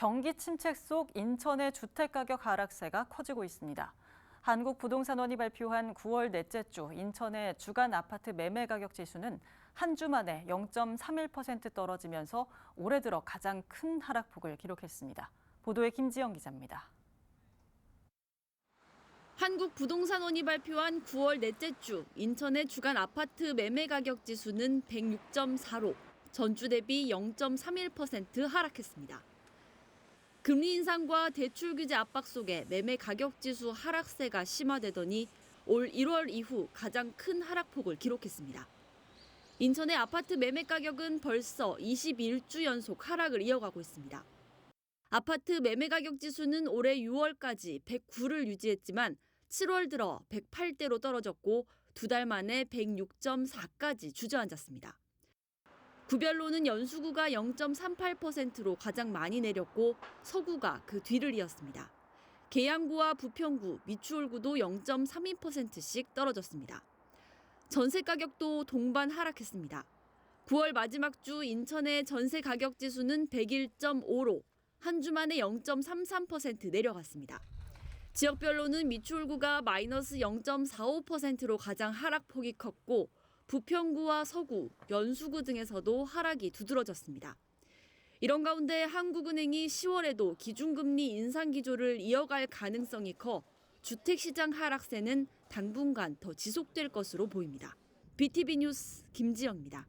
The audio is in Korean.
경기 침체 속 인천의 주택가격 하락세가 커지고 있습니다. 한국부동산원이 발표한 9월 넷째 주 인천의 주간 아파트 매매 가격 지수는 한 주 만에 0.31% 떨어지면서 올해 들어 가장 큰 하락폭을 기록했습니다. 보도에 김지영 기자입니다. 한국부동산원이 발표한 9월 넷째 주 인천의 주간 아파트 매매 가격 지수는 106.4로 전주 대비 0.31% 하락했습니다. 금리 인상과 대출 규제 압박 속에 매매 가격 지수 하락세가 심화되더니 올 1월 이후 가장 큰 하락폭을 기록했습니다. 인천의 아파트 매매 가격은 벌써 21주 연속 하락을 이어가고 있습니다. 아파트 매매 가격 지수는 올해 6월까지 109를 유지했지만 7월 들어 108대로 떨어졌고 두 달 만에 106.4까지 주저앉았습니다. 구별로는 연수구가 0.38%로 가장 많이 내렸고 서구가 그 뒤를 이었습니다. 계양구와 부평구, 미추홀구도 0.32%씩 떨어졌습니다. 전세 가격도 동반 하락했습니다. 9월 마지막 주 인천의 전세 가격 지수는 101.5로 한 주 만에 0.33% 내려갔습니다. 지역별로는 미추홀구가 마이너스 0.45%로 가장 하락폭이 컸고 부평구와 서구, 연수구 등에서도 하락이 두드러졌습니다. 이런 가운데 한국은행이 10월에도 기준금리 인상 기조를 이어갈 가능성이 커 주택시장 하락세는 당분간 더 지속될 것으로 보입니다. BTV 뉴스 김지영입니다.